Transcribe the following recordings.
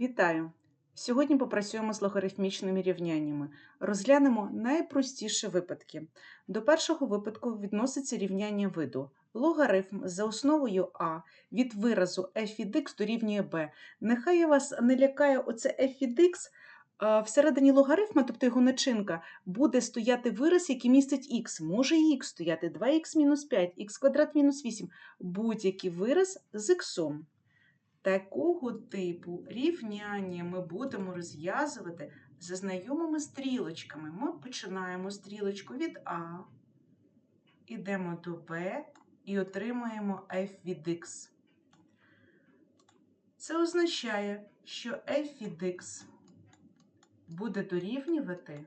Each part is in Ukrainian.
Вітаю! Сьогодні попрацюємо з логарифмічними рівняннями. Розглянемо найпростіші випадки. До першого випадку відноситься рівняння виду. Логарифм за основою а від виразу f від x дорівнює b. Нехай вас не лякає оце f від x, всередині логарифма, тобто його начинка, буде стояти вираз, який містить x. Може і x стояти 2х мінус 5, х квадрат мінус 8, будь-який вираз з х. Такого типу рівняння ми будемо розв'язувати за знайомими стрілочками. Ми починаємо стрілочку від А, йдемо до Б і отримаємо f від x. Це означає, що f від x буде дорівнювати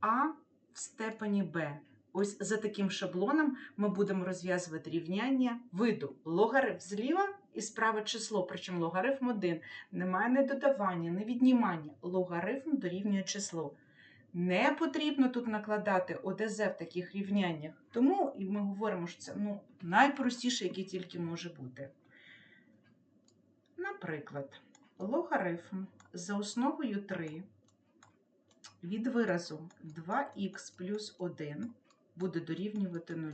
А в степені b. Ось за таким шаблоном ми будемо розв'язувати рівняння виду. Логарифм зліва і справа число, причому логарифм 1. Немає не додавання, не віднімання. Логарифм дорівнює число. Не потрібно тут накладати ОДЗ в таких рівняннях. Тому і ми говоримо, що це ну, найпростіше, яке тільки може бути. Наприклад, логарифм за основою 3 від виразу 2х плюс 1 буде дорівнювати 0.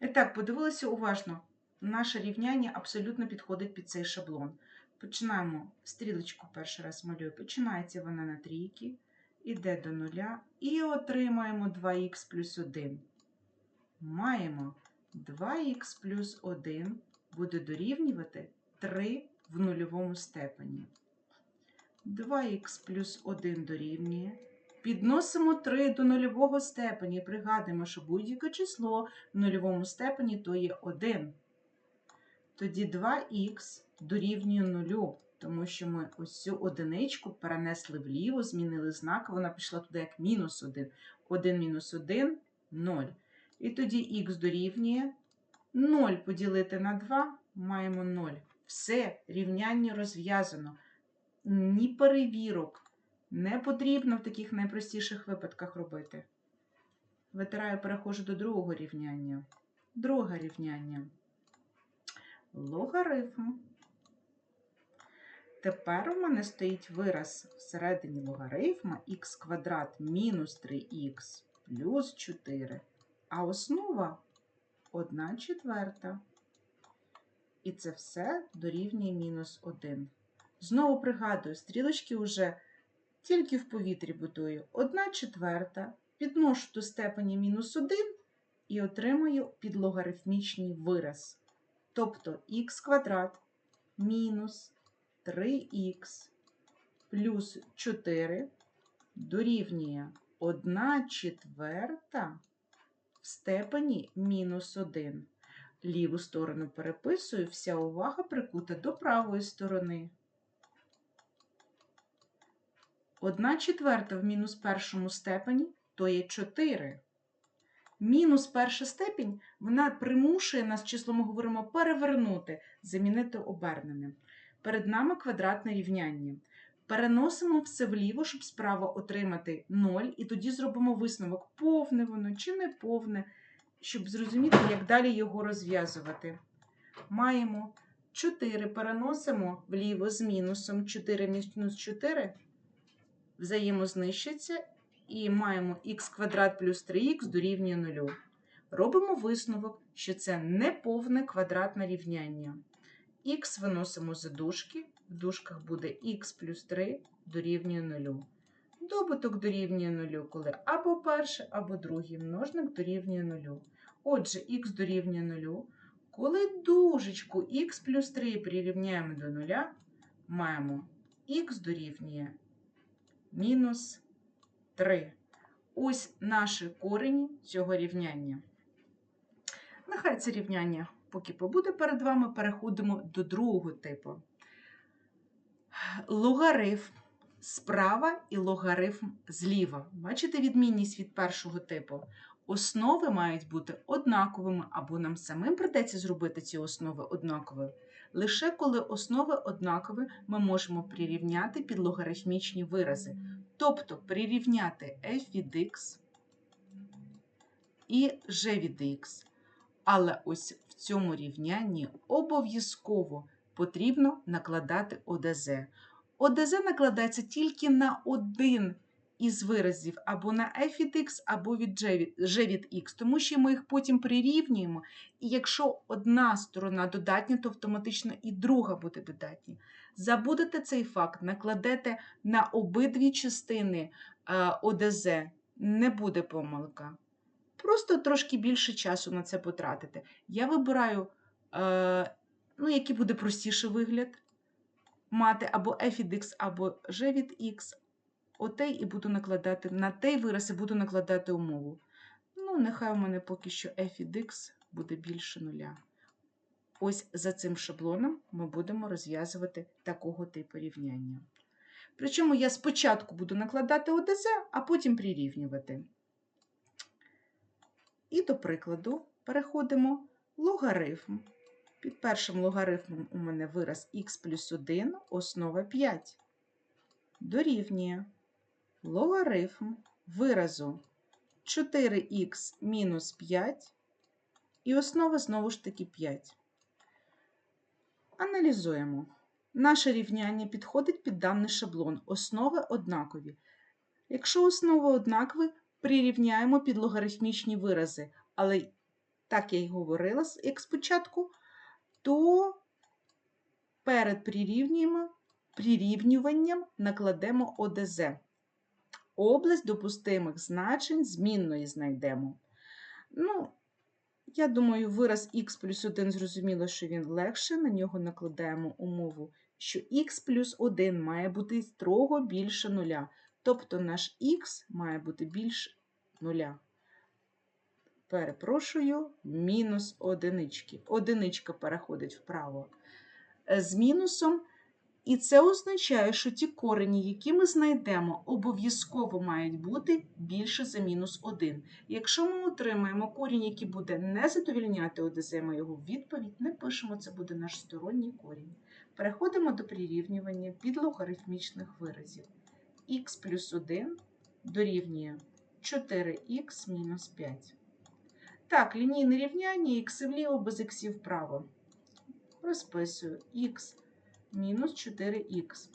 І так, подивилися уважно. Наше рівняння абсолютно підходить під цей шаблон. Починаємо стрілочку перший раз малюю. Починається вона на трійки, іде до нуля і отримаємо 2х плюс 1. Маємо 2х плюс 1 буде дорівнювати 3 в нульовому степені. 2х плюс 1 дорівнює. Підносимо 3 до нульового степені. Пригадуємо, що будь-яке число в нульовому степені то є 1. Тоді 2х дорівнює 0, тому що ми ось цю одиничку перенесли вліво, змінили знак, вона пішла туди як мінус 1. 1 мінус 1 0. І тоді х дорівнює 0 поділити на 2, маємо 0. Все, рівняння розв'язано. Ні перевірок. Не потрібно в таких найпростіших випадках робити. Витираю, переходжу до другого рівняння. Друге рівняння. Логарифм. Тепер у мене стоїть вираз всередині логарифма х квадрат мінус 3х плюс 4, а основа 1 четверта. І це все дорівнює мінус 1. Знову пригадую, стрілочки вже тільки в повітрі будую 1 четверта, підношу до степені мінус 1 і отримую підлогарифмічний вираз. Тобто х квадрат мінус 3х плюс 4 дорівнює 1 четверта в степені мінус 1. Ліву сторону переписую, вся увага прикута до правої сторони. 1 четверта в мінус першому степені то є 4. Мінус перша степінь, вона примушує нас, число ми говоримо, перевернути, замінити оберненим. Перед нами квадратне рівняння. Переносимо все вліво, щоб справа отримати 0, і тоді зробимо висновок, повне воно чи не повне, щоб зрозуміти, як далі його розв'язувати. Маємо 4, переносимо вліво з мінусом 4 мінус 4, взаємознищиться і маємо х квадрат плюс 3х дорівнює 0. Робимо висновок, що це неповне квадратне рівняння. Х виносимо за дужки, в дужках буде х плюс 3 дорівнює 0. Добуток дорівнює 0, коли або перший, або другий множник дорівнює 0. Отже, х дорівнює 0. Коли дужечку х плюс 3 прирівняємо до 0, маємо х дорівнює мінус 3. Ось наші корені цього рівняння. Нехай це рівняння поки побуде перед вами, переходимо до другого типу. Логарифм справа і логарифм зліва. Бачите відмінність від першого типу? Основи мають бути однаковими, або нам самим придеться зробити ці основи однаковими. Лише коли основи однакові, ми можемо прирівняти під логарифмічні вирази. Тобто прирівняти f від x і g від x. Але ось в цьому рівнянні обов'язково потрібно накладати ОДЗ. ОДЗ накладається тільки на один із виразів, або на f від x, або від g від, x, тому що ми їх потім прирівнюємо, і якщо одна сторона додатня, то автоматично і друга буде додатня. Забудете цей факт, накладете на обидві частини е, ОДЗ, не буде помилка. Просто трошки більше часу на це потратите. Я вибираю, е, ну, який буде простіший вигляд мати або f від x, або g від x, отей і буду накладати, на той вираз і буду накладати умову. Ну, нехай у мене поки що f від x буде більше нуля. Ось за цим шаблоном ми будемо розв'язувати такого типу рівняння. Причому я спочатку буду накладати ОДЗ, а потім прирівнювати. І до прикладу переходимо логарифм. Під першим логарифмом у мене вираз х плюс 1, основа 5. Дорівнює логарифм виразу 4х мінус 5, і основа знову ж таки 5. Аналізуємо. Наше рівняння підходить під даний шаблон. Основи однакові. Якщо основи однакові, прирівняємо під логарифмічні вирази. Але, так я й говорила, як спочатку, то перед прирівнюванням накладемо ОДЗ. Область допустимих значень змінної знайдемо. Ну, я думаю, вираз х плюс 1 зрозуміло, що він легше. На нього накладаємо умову, що х плюс 1 має бути строго більше нуля. Тобто наш х має бути більше нуля. Перепрошую, мінус одинички. Одиничка переходить вправо з мінусом. І це означає, що ті корені, які ми знайдемо, обов'язково мають бути більше за мінус 1. Якщо ми отримаємо корінь, який буде не задовільняти ОДЗ, його відповідь не пишемо, це буде наш сторонній корінь. Переходимо до прирівнювання під логарифмічних виразів. х плюс 1 дорівнює 4х мінус 5. Так, лінійне рівняння х вліво без х вправо. Розписую х мінус 4х.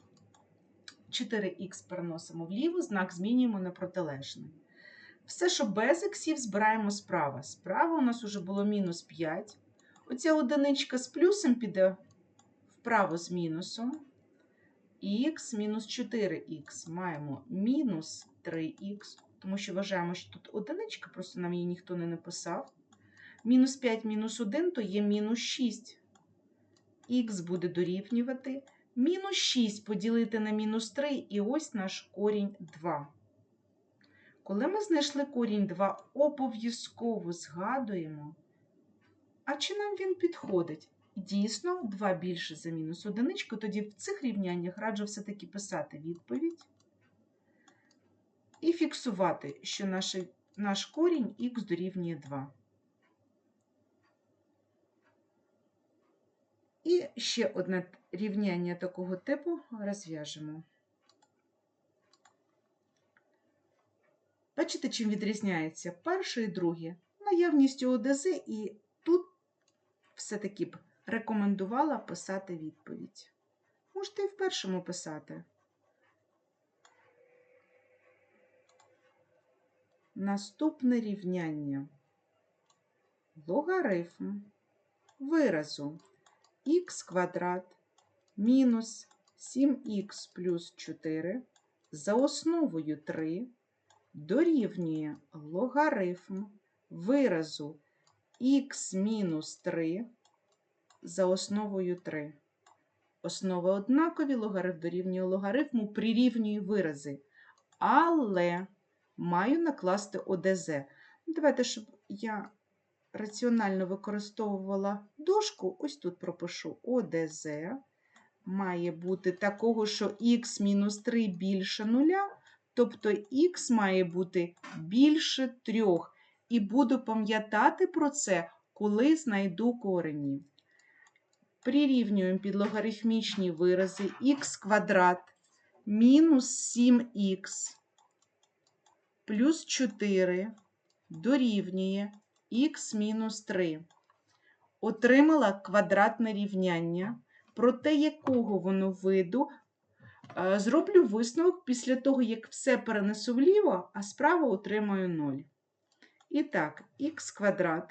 4х переносимо вліво, знак змінюємо на протилежний. Все, що без іксів, збираємо справа. Справа у нас вже було мінус 5. Оця одиничка з плюсом піде вправо з мінусом. Х мінус 4х маємо мінус 3х, тому що вважаємо, що тут одиничка, просто нам її ніхто не написав. Мінус 5 мінус 1 то є мінус 6 х буде дорівнювати. Мінус 6 поділити на мінус 3, і ось наш корінь 2. Коли ми знайшли корінь 2, обов'язково згадуємо, а чи нам він підходить? Дійсно, 2 більше за мінус 1, тоді в цих рівняннях раджу все-таки писати відповідь і фіксувати, що наш, наш корінь х дорівнює 2. І ще одне рівняння такого типу розв'яжемо. Бачите, чим відрізняється перше і друге? Наявністю ОДЗ, і тут все-таки б рекомендувала писати відповідь. Можете і в першому писати. Наступне рівняння. Логарифм виразу х квадрат мінус 7х плюс 4 за основою 3 дорівнює логарифм виразу х мінус 3 за основою 3. Основи однакові, логарифм дорівнює логарифму, прирівнює вирази. Але маю накласти ОДЗ. Давайте, щоб я раціонально використовувала дошку, ось тут пропишу ОДЗ. Має бути такого, що х мінус 3 більше нуля, тобто х має бути більше 3. І буду пам'ятати про це, коли знайду корені. Прирівнюємо під логарифмічні вирази х квадрат мінус 7х плюс 4 дорівнює х мінус 3. Отримала квадратне рівняння, проти якого воно виду Е, Зроблю висновок після того, як все перенесу вліво, а справа отримаю 0. І так, х квадрат.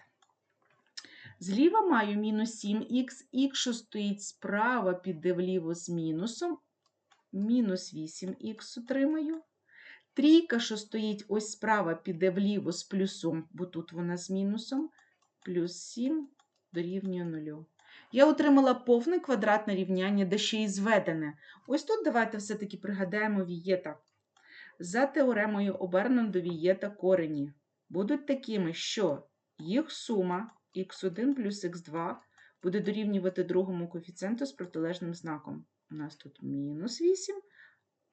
Зліва маю мінус 7х, х, стоїть справа, піде вліво з мінусом. Мінус 8х отримаю. Трійка, що стоїть ось справа, піде вліво з плюсом, бо тут вона з мінусом. Плюс 7 дорівнює 0. Я отримала повне квадратне рівняння, де ще й зведене. Ось тут давайте все-таки пригадаємо вієта. За теоремою обернено до вієта корені будуть такими, що їх сума х1 плюс х2 буде дорівнювати другому коефіцієнту з протилежним знаком. У нас тут мінус 8,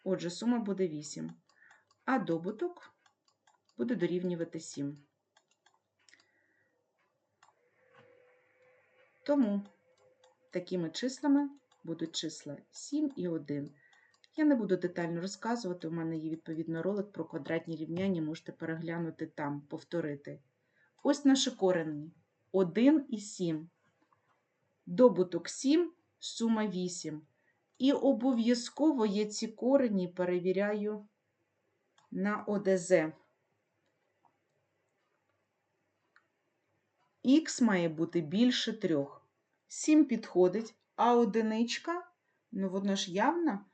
отже, сума буде 8. А добуток буде дорівнювати 7. Тому такими числами будуть числа 7 і 1. Я не буду детально розказувати, у мене є відповідно ролик про квадратні рівняння, можете переглянути там, повторити. Ось наші корені 1 і 7. Добуток 7, сума 8. І обов'язково я ці корені перевіряю на ОДЗ. Х має бути більше 3. 7 підходить, а одиничка, ну воно ж явно,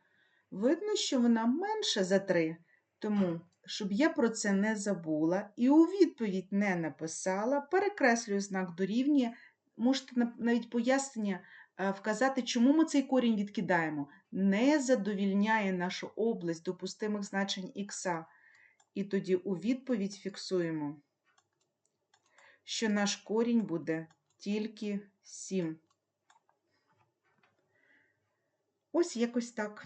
видно, що вона менше за 3. Тому, щоб я про це не забула і у відповідь не написала, перекреслюю знак дорівнює. Можете навіть пояснення вказати, чому ми цей корінь відкидаємо. Не задовільняє нашу область допустимих значень х. І тоді у відповідь фіксуємо, що наш корінь буде тільки 7. Ось якось так.